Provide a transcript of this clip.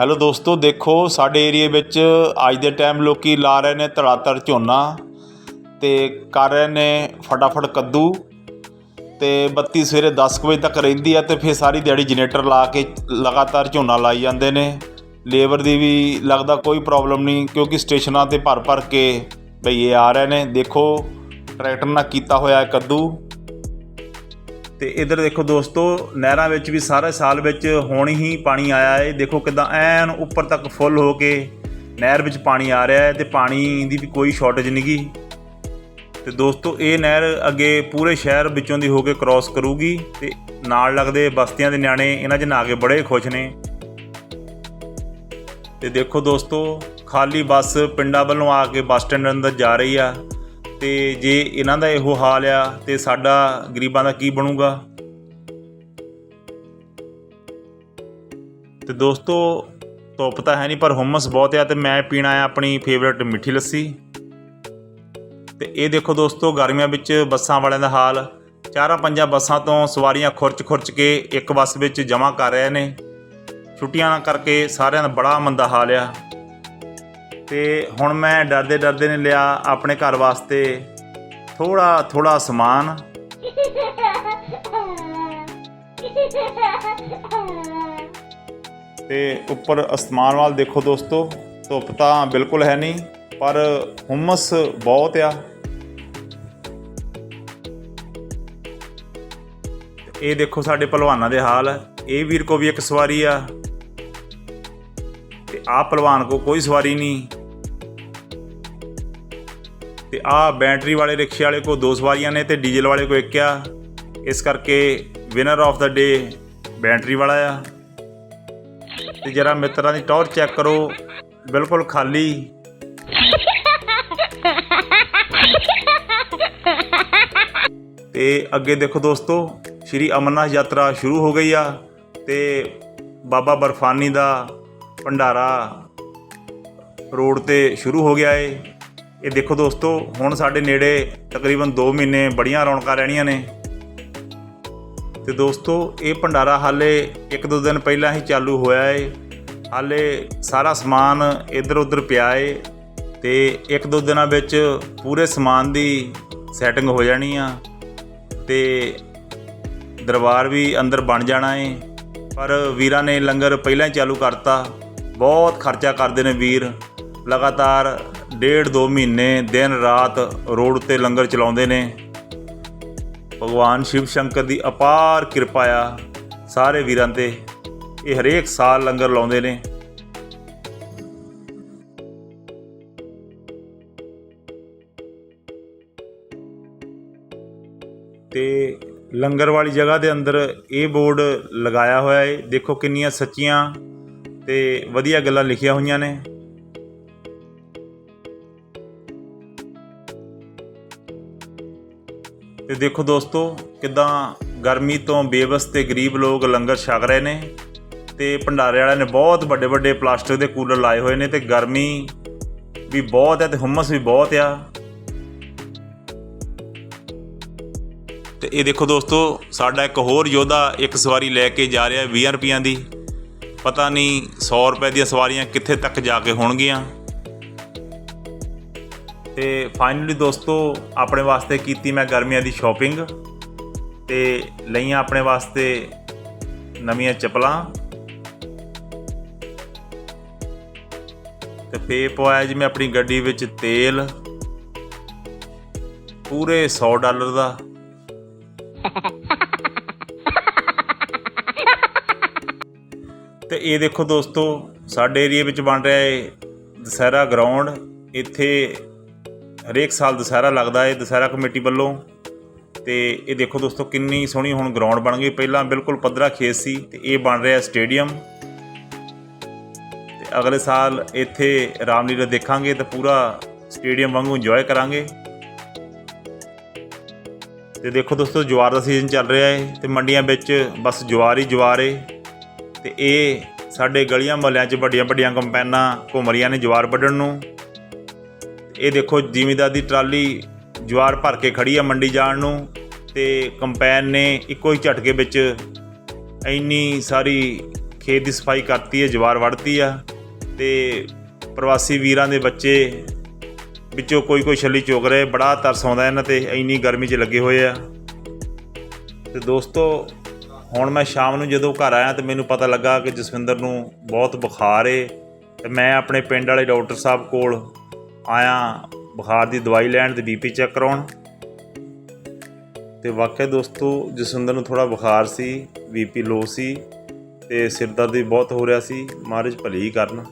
Hello ਦੋਸਤੋ, ਦੇਖੋ, ਸਾਡੇ ਏਰੀਏ ਵਿੱਚ ਅੱਜ ਦੇ ਟਾਈਮ ਲੋਕੀ ਲਾ ਰਹੇ ਨੇ ਧੜਾਧੜ ਝੋਨਾ ਤੇ ਕਰ ਰਹੇ ਨੇ ਫਟਾਫਟ ਕੱਦੂ ਤੇ ਬੱਤੀ ਸਵੇਰੇ 10 ਕੁ ਵਜੇ ਤੱਕ ਰਹਿੰਦੀ ਆ ਤੇ ਫਿਰ ਸਾਰੀ ਦਿਹਾੜੀ ਜਨਰੇਟਰ ਲਾ ਕੇ ਲਗਾਤਾਰ ਝੋਨਾ ਲਾਈ ਜਾਂਦੇ ਨੇ। ਲੇਬਰ ਦੀ ਵੀ ਲੱਗਦਾ ਕੋਈ ਪ੍ਰੋਬਲਮ ਨਹੀਂ ਕਿਉਂਕਿ ਸਟੇਸ਼ਨਾਂ ਤੇ ਭਰ ਭਰ ਕੇ ਭਈਏ ਆ ਰਹੇ ਨੇ। ਦੇਖੋ, ਟਰੈਕਟਰ ਨਾਲ ਕੀਤਾ ਹੋਇਆ ਕੱਦੂ। ਤੇ ਇਧਰ ਦੇਖੋ ਦੋਸਤੋ, ਨਹਿਰਾਂ ਵਿੱਚ ਵੀ ਸਾਰੇ ਸਾਲ ਵਿੱਚ ਹੁਣ ਹੀ ਪਾਣੀ ਆਇਆ ਹੈ ਦੇਖੋ ਕਿਦਾਂ ਐਨ ਉੱਪਰ ਤੱਕ ਫੁੱਲ ਹੋ ਕੇ ਨਹਿਰ ਵਿੱਚ ਪਾਣੀ ਆ ਰਿਹਾ ਹੈ ਤੇ ਪਾਣੀ ਦੀ ਵੀ ਕੋਈ ਸ਼ਾਰਟੇਜ ਨਹੀਂਗੀ ਤੇ ਦੋਸਤੋ, ਇਹ ਨਹਿਰ ਅੱਗੇ ਪੂਰੇ ਸ਼ਹਿਰ ਵਿੱਚੋਂ ਦੀ ਹੋ ਕੇ ਕ੍ਰਾਸ ਕਰੂਗੀ ਤੇ ਨਾਲ ਲੱਗਦੇ ਬਸਤੀਆਂ ਦੇ ਨਿਆਣੇ ਇਹਨਾਂ 'ਚ ਨਹਾ ਕੇ ਬੜੇ ਖੁਸ਼ ਨੇ। ਤੇ ਦੇਖੋ ਦੋਸਤੋ, ਖਾਲੀ ਬੱਸ ਪਿੰਡਾਂ ਵੱਲੋਂ ਆ ਕੇ ਬੱਸ ਸਟੈਂਡ ਅੰਦਰ ਜਾ ਰਹੀ ਆ। ਤੇ ਜੇ ਇਹਨਾਂ ਦਾ ਇਹੋ ਹਾਲ ਆ ਤੇ ਸਾਡਾ ਗਰੀਬਾਂ ਦਾ ਕੀ ਬਣੂਗਾ? ਤੇ ਦੋਸਤੋ, ਧੁੱਪ ਤਾਂ ਹੈ ਨਹੀਂ, ਪਰ ਹੁਮਸ ਬਹੁਤ ਆ ਤੇ ਮੈਂ ਪੀਣਾ ਆ ਆਪਣੀ ਫੇਵਰਟ ਮਿੱਠੀ ਲੱਸੀ। ਤੇ ਇਹ ਦੇਖੋ ਦੋਸਤੋ, ਗਰਮੀਆਂ ਵਿੱਚ ਬੱਸਾਂ ਵਾਲਿਆਂ ਦਾ ਹਾਲ। ਚਾਰਾਂ ਪੰਜਾਂ ਬੱਸਾਂ ਤੋਂ ਸਵਾਰੀਆਂ ਖੁਰਚ ਖੁਰਚ ਕੇ ਇੱਕ ਬੱਸ ਵਿੱਚ ਜਮ੍ਹਾਂ ਕਰ ਰਹੇ ਨੇ। ਛੁੱਟੀਆਂ ਕਰਕੇ ਸਾਰਿਆਂ ਦਾ ਬੜਾ ਮੰਦਾ ਹਾਲ ਆ। ਤੇ ਹੁਣ ਮੈਂ ਡਰਦੇ ਡਰਦੇ ਨੇ ਲਿਆ ਆਪਣੇ ਘਰ ਵਾਸਤੇ ਥੋੜਾ ਥੋੜਾ ਸਮਾਨ। ਤੇ ਉੱਪਰ ਅਸਮਾਨ ਵੱਲ ਦੇਖੋ ਦੋਸਤੋ, ਧੁੱਪ ਤਾਂ ਬਿਲਕੁਲ ਹੈ ਨਹੀਂ, ਪਰ ਹੁਮਸ ਬਹੁਤ ਆ। ਇਹ ਦੇਖੋ ਸਾਡੇ ਪਹਿਲਵਾਨਾਂ ਦੇ ਹਾਲ, ਇਹ ਵੀਰ ਕੋ ਵੀ ਇੱਕ ਸਵਾਰੀ ਆ। ਤੇ ਆਹ ਪਹਿਲਵਾਨ ਕੋ ਕੋਈ ਸਵਾਰੀ ਨਹੀਂ। ਤੇ ਆਹ ਬੈਟਰੀ ਵਾਲੇ ਰਿਕਸ਼ੇ ਵਾਲੇ ਕੋ ਦੋ ਸਵਾਰੀਆਂ ਨੇ ਤੇ ਡੀਜ਼ਲ ਵਾਲੇ ਕੋ ਇੱਕ ਆ। ਇਸ ਕਰਕੇ winner of the day battery ਵਾਲਾ ਆ। ਤੇ ਜਰਾ ਮਿੱਤਰਾਂ ਦੀ ਟੌਰ ਚੈੱਕ ਕਰੋ, ਬਿਲਕੁਲ ਖਾਲੀ। ਤੇ ਅੱਗੇ ਦੇਖੋ ਦੋਸਤੋ, ਸ਼੍ਰੀ ਅਮਰਨਾਥ ਯਾਤਰਾ ਸ਼ੁਰੂ ਹੋ ਗਈ ਆ ਤੇ ਬਾਬਾ ਬਰਫਾਨੀ ਦਾ ਭੰਡਾਰਾ ਰੋਡ ਤੇ ਸ਼ੁਰੂ ਹੋ ਗਿਆ ਏ। ਇਹ ਦੇਖੋ ਦੋਸਤੋ, ਹੁਣ ਸਾਡੇ ਨੇੜੇ ਤਕਰੀਬਨ 2 ਮਹੀਨੇ ਬੜੀਆਂ ਰੌਣਕਾਂ ਰਹਿਣੀਆਂ ਨੇ। ਤੇ ਦੋਸਤੋ, ਇਹ ਭੰਡਾਰਾ ਹਾਲੇ ਇੱਕ ਦੋ ਦਿਨ ਪਹਿਲਾਂ ਹੀ ਚਾਲੂ ਹੋਇਆ ਏ। ਹਾਲੇ ਸਾਰਾ ਸਮਾਨ ਇੱਧਰ ਉੱਧਰ ਪਿਆ ਏ ਤੇ ਇੱਕ ਦੋ ਦਿਨਾਂ ਵਿੱਚ ਪੂਰੇ ਸਮਾਨ ਦੀ ਸੈਟਿੰਗ ਹੋ ਜਾਣੀ ਆ ਤੇ ਦਰਬਾਰ ਵੀ ਅੰਦਰ ਬਣ ਜਾਣਾ ਏ। ਪਰ ਵੀਰਾਂ ਨੇ ਲੰਗਰ ਪਹਿਲਾਂ ਹੀ ਚਾਲੂ ਕਰਤਾ। ਬਹੁਤ ਖਰਚਾ ਕਰਦੇ ਨੇ ਵੀਰ। ਲਗਾਤਾਰ ਡੇਢ ਦੋ ਮਹੀਨੇ, ਦਿਨ ਰਾਤ ਰੋਡ ਉੱਤੇ ਲੰਗਰ ਚਲਾਉਂਦੇ ਨੇ। ਭਗਵਾਨ ਸ਼ਿਵ ਸ਼ੰਕਰ ਦੀ ਅਪਾਰ ਕਿਰਪਾ ਆ ਸਾਰੇ ਵੀਰਾਂ ਤੇ। ਇਹ ਹਰੇਕ ਸਾਲ ਲੰਗਰ ਲਾਉਂਦੇ ਨੇ। ਤੇ ਲੰਗਰ ਵਾਲੀ ਜਗ੍ਹਾ ਦੇ ਅੰਦਰ ਇਹ ਬੋਰਡ ਲਗਾਇਆ ਹੋਇਆ ਏ। ਦੇਖੋ ਕਿੰਨੀਆਂ ਸੱਚੀਆਂ ਤੇ ਵਧੀਆ ਗੱਲਾਂ ਲਿਖੀਆਂ ਹੋਈਆਂ ਨੇ। ਤੇ ਦੇਖੋ ਦੋਸਤੋ, ਕਿਦਾਂ ਗਰਮੀ ਤੋਂ ਬੇਵਸ ਤੇ ਗਰੀਬ ਲੋਕ ਲੰਗਰ ਛਕ ਰਹੇ ਨੇ ਤੇ ਭੰਡਾਰੇ ਵਾਲਿਆਂ ਨੇ ਬਹੁਤ ਵੱਡੇ ਵੱਡੇ ਪਲਾਸਟਿਕ ਦੇ ਕੂਲਰ ਲਾਏ ਹੋਏ ਨੇ ਤੇ ਗਰਮੀ ਵੀ ਬਹੁਤ ਹੈ ਤੇ ਹੁਮਸ ਵੀ ਬਹੁਤ ਆ। ਤੇ ਇਹ ਦੇਖੋ ਦੋਸਤੋ, ਸਾਡਾ ਇੱਕ ਹੋਰ ਯੋਧਾ ਇੱਕ ਸਵਾਰੀ ਲੈ ਕੇ ਜਾ ਰਿਹਾ 20 ਰੁਪਈਆਂ ਦੀ। ਪਤਾ ਨਹੀਂ 100 ਰੁਪਏ ਦੀਆਂ ਸਵਾਰੀਆਂ ਕਿੱਥੇ ਤੱਕ ਜਾ ਕੇ ਹੋਣਗੀਆਂ। ਤੇ ਫਾਈਨਲੀ ਦੋਸਤੋ, ਆਪਣੇ ਵਾਸਤੇ ਕੀਤੀ ਮੈਂ ਗਰਮੀਆਂ ਦੀ ਸ਼ਾਪਿੰਗ ਤੇ ਲਈਆਂ ਆਪਣੇ ਵਾਸਤੇ ਨਵੀਆਂ ਚੱਪਲਾਂ। ਤੇ ਪੇ ਪਵਾਇਆ ਜੀ ਮੈਂ ਆਪਣੀ ਗੱਡੀ ਵਿੱਚ ਤੇਲ, ਪੂਰੇ 100 ਡਾਲਰ ਦਾ। ਤੇ ਇਹ ਦੇਖੋ ਦੋਸਤੋ, ਸਾਡੇ ਏਰੀਆ ਵਿੱਚ ਬਣ ਰਿਹਾ ਏ ਦਸਹਿਰਾ ਗਰਾਊਂਡ ਇੱਥੇ ਹਰੇਕ ਸਾਲ ਦੁਸਹਿਰਾ ਲੱਗਦਾ ਹੈ ਦੁਸਹਿਰਾ ਕਮੇਟੀ ਵੱਲੋਂ। ਤੇ ਇਹ ਦੇਖੋ ਦੋਸਤੋ, ਕਿੰਨੀ ਸੋਹਣੀ ਹੁਣ ਗਰਾਊਂਡ ਬਣ ਗਈ। ਪਹਿਲਾਂ ਬਿਲਕੁਲ ਪੱਧਰਾ ਖੇਤ ਸੀ ਤੇ ਇਹ ਬਣ ਰਿਹਾ ਸਟੇਡੀਅਮ ਤੇ ਅਗਲੇ ਸਾਲ ਇੱਥੇ ਰਾਮਲੀਲਾ ਦੇਖਾਂਗੇ ਤੇ ਪੂਰਾ ਸਟੇਡੀਅਮ ਵਾਂਗੂ ਇੰਜੋਏ ਕਰਾਂਗੇ। ਤੇ ਦੇਖੋ ਦੋਸਤੋ, ਜਵਾਰ ਦਾ ਸੀਜ਼ਨ ਚੱਲ ਰਿਹਾ ਹੈ ਤੇ ਮੰਡੀਆਂ ਵਿੱਚ ਬਸ ਜਵਾਰ ਹੀ ਜਵਾਰ ਹੈ ਤੇ ਇਹ ਸਾਡੇ ਗਲੀਆਂ ਮੁਹੱਲਿਆਂ 'ਚ ਵੱਡੀਆਂ ਵੱਡੀਆਂ ਕੰਪੈਨਾਂ ਘੁੰਮ ਰਹੀਆਂ ਨੇ ਜਵਾਰ ਵੱਢਣ ਨੂੰ। ਇਹ ਦੇਖੋ ਜ਼ਿਮੀਦਾਰ ਦੀ ਟਰਾਲੀ ਜਵਾਰ ਭਰ ਕੇ ਖੜੀ ਆ ਮੰਡੀ ਜਾਣ ਨੂੰ ਤੇ ਕੰਪੈਨ ਨੇ ਇੱਕੋ ਹੀ ਝਟਕੇ ਵਿੱਚ ਇੰਨੀ ਸਾਰੀ ਖੇਤ ਦੀ ਸਫ਼ਾਈ ਕਰਤੀ ਹੈ, ਜਵਾਰ ਵੜਤੀ ਆ ਤੇ ਪ੍ਰਵਾਸੀ ਵੀਰਾਂ ਦੇ ਬੱਚੇ ਵਿੱਚੋਂ ਕੋਈ ਕੋਈ ਛੱਲੀ ਚੁਗ ਰਹੇ, ਬੜਾ ਤਰਸ ਆਉਂਦਾ ਇਹਨਾਂ ਤੇ, ਇੰਨੀ ਗਰਮੀ 'ਚ ਲੱਗੇ ਹੋਏ ਆ। ਤੇ ਦੋਸਤੋ, ਹੁਣ ਮੈਂ ਸ਼ਾਮ ਨੂੰ ਜਦੋਂ ਘਰ ਆਇਆ ਤੇ ਮੈਨੂੰ ਪਤਾ ਲੱਗਾ ਕਿ ਜਸਵਿੰਦਰ ਨੂੰ ਬਹੁਤ ਬੁਖਾਰ ਏ ਤੇ ਮੈਂ ਆਪਣੇ ਪਿੰਡ ਵਾਲੇ ਡਾਕਟਰ ਸਾਹਿਬ ਕੋਲ ਆਇਆ ਬੁਖਾਰ ਦੀ ਦਵਾਈ ਲੈਣ ਤੇ ਬੀਪੀ ਚੈੱਕ ਕਰਾਉਣ। ਤੇ ਵਾਕਿਆ ਦੋਸਤੋ, ਜਸਵਿੰਦਰ ਨੂੰ ਥੋੜਾ ਬੁਖਾਰ ਸੀ, ਬੀਪੀ ਲੋ ਸੀ ਤੇ ਸਿਰ ਦਰਦ ਵੀ ਬਹੁਤ ਹੋ ਰਿਹਾ ਸੀ, ਮਹਾਰਾਜ ਭਲੀ ਹੀ ਕਰਨ।